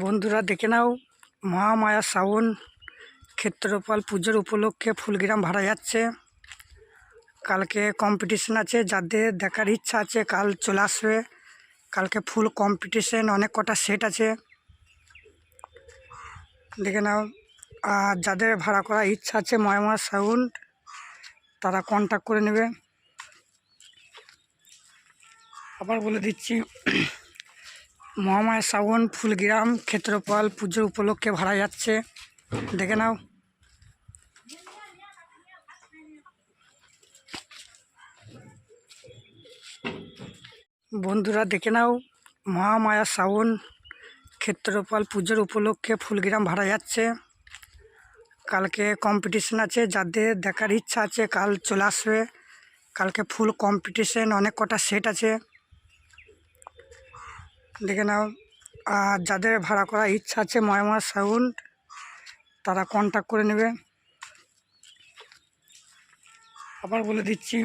বন্ধুরা দেখে নাও, মহামায়া শ্রাবণ ক্ষেত্রপাল পুজোর উপলক্ষে ফুলগ্রাম ভাড়া যাচ্ছে। কালকে কম্পিটিশন আছে, যাদের দেখার ইচ্ছা আছে কাল চলে আসবে। কালকে ফুল কম্পিটিশন অনেক কটা সেট আছে। দেখে নাও, আর যাদের ভাড়া করার ইচ্ছা আছে মহামায়া সাউন্ড তারা কন্ট্যাক্ট করে নেবে। আবার বলে দিচ্ছি মহামায়া শ্রাবণ, ফুলগ্রাম ক্ষেত্রপাল পুজোর উপলক্ষে ভাড়া যাচ্ছে। দেখে নাও। বন্ধুরা, দেখে নাও। মহামায়া শ্রাবণ ক্ষেত্রপাল পুজোর উপলক্ষে ফুলগ্রাম ভাড়া যাচ্ছে। কালকে কম্পিটিশন আছে, যাদের দেখার ইচ্ছা আছে, কাল চলে আসবে। কালকে ফুল কম্পিটিশন অনেক কটা সেট আছে। দেখে নাও। আর যাদের ভাড়া করার ইচ্ছা আছে ময়মা সাউন্ড তারা কন্ট্যাক্ট করে নেবে। আবার বলে দিচ্ছি।